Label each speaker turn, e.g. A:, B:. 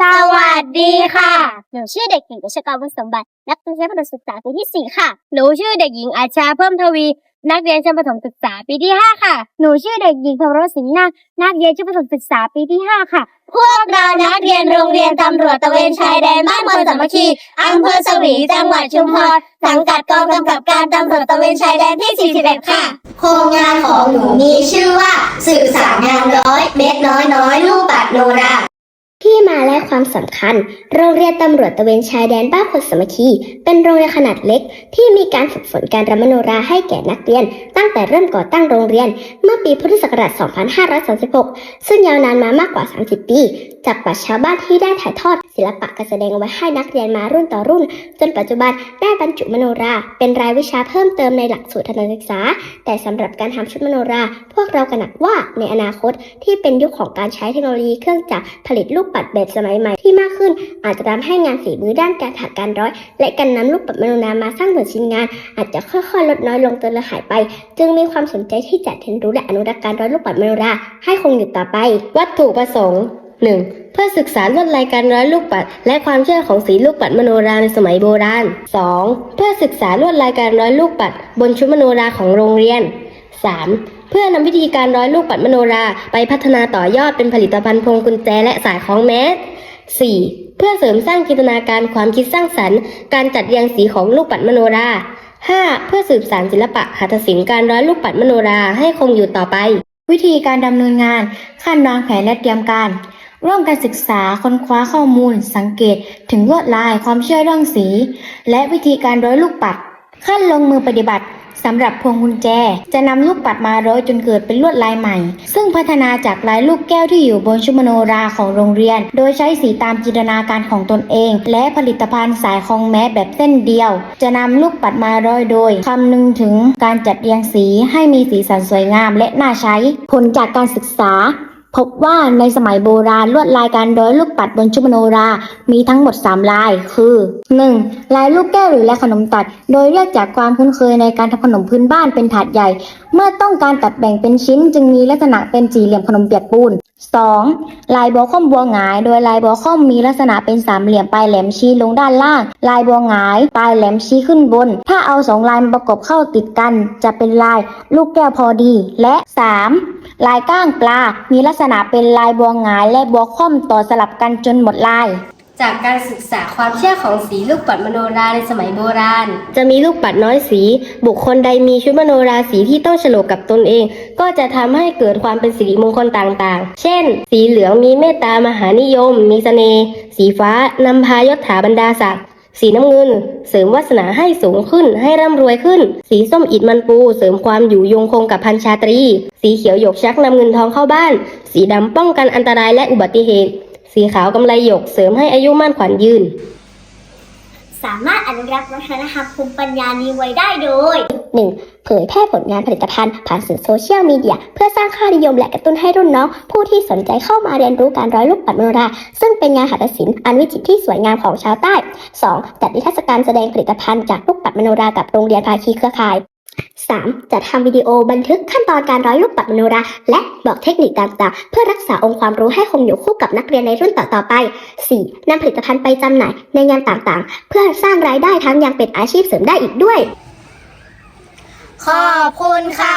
A: สวัสดีค่ะ หนูชื่อเด็กหญิงกชกรบุญสมบัติ นักเรียนชั้นประถมศึกษาปีที่สี่ค่ะ หนูชื่อเด็กหญิงอาชาเพิ่มทวี นักเรียนชั้นประถมศึกษาปีที่ห้าค่ะ หนูชื่อเด็กหญิงพรสิงห์นาคนักเรียนชั้นประถมศึกษาปีที่ห้าค่ะ พวกเรานักเรียนโรงเรียนตำรวจตะเวนชายแดนบ้านเมืองสามัคคีอำเภอสวีจังหวัดชุมพร สังกัดกองกำกับการตำรวจตะเวนชายแดนที่ 41 ค่ะ
B: โครงงานของหนูมีชื่อว่า สื่อสารงานร้อย เม็ดน้อยน้อยลูกปัดโนรา
C: มาและความสำคัญ โรงเรียนตำรวจตะเวนชายแดนบ้านพลสมคี เป็นโรงเรียนขนาดเล็ก ที่มีการฝึกฝนการรำมโนราให้แก่นักเรียน ตั้งแต่เริ่มก่อตั้งโรงเรียน เมื่อปีพุทธศักราช 2536 ซึ่งยาวนานมามากกว่า 30 ปี จากปราชาวบ้านที่ได้ถ่ายทอด ศิลปะการแสดงไว้ให้นักเรียนมารุ่นต่อรุ่น จนปัจจุบันได้บรรจุมโนรา เป็นรายวิชาเพิ่มเติมในหลักสูตรทางการศึกษา แต่สำหรับการทำชุดมโนรา พวกเรากระหนักว่าในอนาคตที่เป็นยุคของการใช้เทคโนโลยีเครื่องจักรผลิตลูกปัดแบบสมัยใหม่ที่มากขึ้น อาจจะทำให้งานฝีมือด้านการถักการร้อย และการนำลูกปัดมโนรามาสร้างผลชิ้นงาน อาจจะค่อยๆ ลดน้อยลงจนละหายไป จึงมีความสนใจที่จะเรียนรู้และอนุรักษ์การร้อยลูกปัดมโนราให้คงอยู่ต่อไป
D: วัตถุประสงค์ 1. เพื่อศึกษาลวดลายการร้อยลูกปัด และความเชื่อของสีลูกปัดมโนราในสมัยโบราณ 2. เพื่อศึกษาลวดลายการร้อยลูกปัด บนชุดมโนราของโรงเรียน 3. เพื่อนำวิธีการร้อยลูกปัดมโนราไปพัฒนาต่อยอดเป็นผลิตภัณฑ์พวงกุญแจและสายคล้องแมส 4. เพื่อเสริมสร้างจินตนาการความคิดสร้างสรรค์ การจัดเรียงสีของลูกปัดมโนรา 5. เพื่อสืบสานศิลปะหัตถศิลป์การร้อยลูกปัดมโนราให้คงอยู่ต่อไป
E: วิธีการดำเนินงาน ขั้นวางแผนและเตรียมการ ร่วมกันศึกษาค้นคว้าข้อมูล สังเกต ถึงลวดลายความเชื่อเรื่องสี และวิธีการร้อยลูกปัด ขั้นลงมือปฏิบัติ สำหรับพวงกุญแจ จะนำลูกปัดมาร้อยจนเกิดเป็นลวดลายใหม่ ซึ่งพัฒนาจากลายลูกแก้วที่อยู่บนชุมโนราของโรงเรียน โดยใช้สีตามจินตนาการของตนเอง และผลิตภัณฑ์สายคองแม้แบบเส้นเดียว จะนำลูกปัดมาร้อยโดยคำนึงถึงการจัดเรียงสีให้มีสีสันสวยงามและน่าใช้ ผลจากการศึกษา พบว่าในสมัยโบราณลวดลายการร้อยลูกปัดบนชุดมโนรา มีทั้งหมด 3 ลาย คือ 1. ลายลูกแก้วหรือลายขนมตัด โดยเรียกจากความคุ้นเคยในการทำขนมพื้นบ้านเป็นถาดใหญ่ เมื่อต้องการตัดแบ่งเป็นชิ้นจึงมีลักษณะเป็นสี่เหลี่ยมขนมเปียกปูน 2. ลายบัวค่อมบัวหงาย โดยลายบัวค่อมมีลักษณะเป็นสามเหลี่ยมปลายแหลมชี้ลงด้านล่าง ลายบัวหงาย ปลายแหลมชี้ขึ้นบน ถ้าเอาสองลายมาประกบเข้าติดกัน จะเป็นลายลูกแก้วพอดี และ 3. ลายก้างปลา มีลักษณะเป็นลายบัวหงายและบัวค่อมต่อสลับกันจนหมดลาย
D: จากการศึกษาความเชื่อของสีลูกปัดมโนราในสมัยโบราณ จะมีลูกปัดน้อยสี บุคคลใดมีชุดมโนราสีที่ต้องฉลกกับตนเอง ก็จะทำให้เกิดความเป็นสิริมงคลต่างๆ เช่น สีเหลืองมีเมตตามหานิยม มีเสน่ห์ สีฟ้านำพายศถาบรรดาศักดิ์ สีน้ำเงิน เสริมวาสนาให้สูงขึ้นให้ร่ำรวยขึ้น สีส้มอิดมันปู เสริมความอยู่ยงคงกับพันชาตรี สีเขียวหยกชักนำเงินทองเข้าบ้าน สีดำป้องกันอันตรายและอุบัติเหตุ สีขาวกำไลหยกเสริมให้อายุมั่นขวัญยืน
A: สามารถอนุรักษ์วัฒนธรรมภูมิปัญญานี้ไว้ได้โดย
C: 1. เผยแพร่ผลงานผลิตภัณฑ์ผ่านสื่อโซเชียลมีเดีย เพื่อสร้างค่านิยมและกระตุ้นให้รุ่นน้อง ผู้ที่สนใจเข้ามาเรียนรู้การร้อยลูกปัดมโนรา ซึ่งเป็นงานหัตถศิลป์อันวิจิตรที่สวยงามของชาวใต้ 2. จัดนิทรรศการแสดงผลิตภัณฑ์จากลูกปัดมโนรากับโรงเรียนภาคีเครือข่าย 3. จัดทำวิดีโอบันทึกขั้นตอนการร้อยลูกปัดมโนรา และบอกเทคนิคต่างๆ เพื่อรักษาองค์ความรู้ให้คงอยู่คู่กับนักเรียนในรุ่นต่อๆไป 4. นำผลิตภัณฑ์ไปจำหน่ายในงานต่างๆ เพื่อสร้างรายได้ทั้งยังเป็นอาชีพเสริมได้อีกด้วย
B: ขอบคุณค่ะ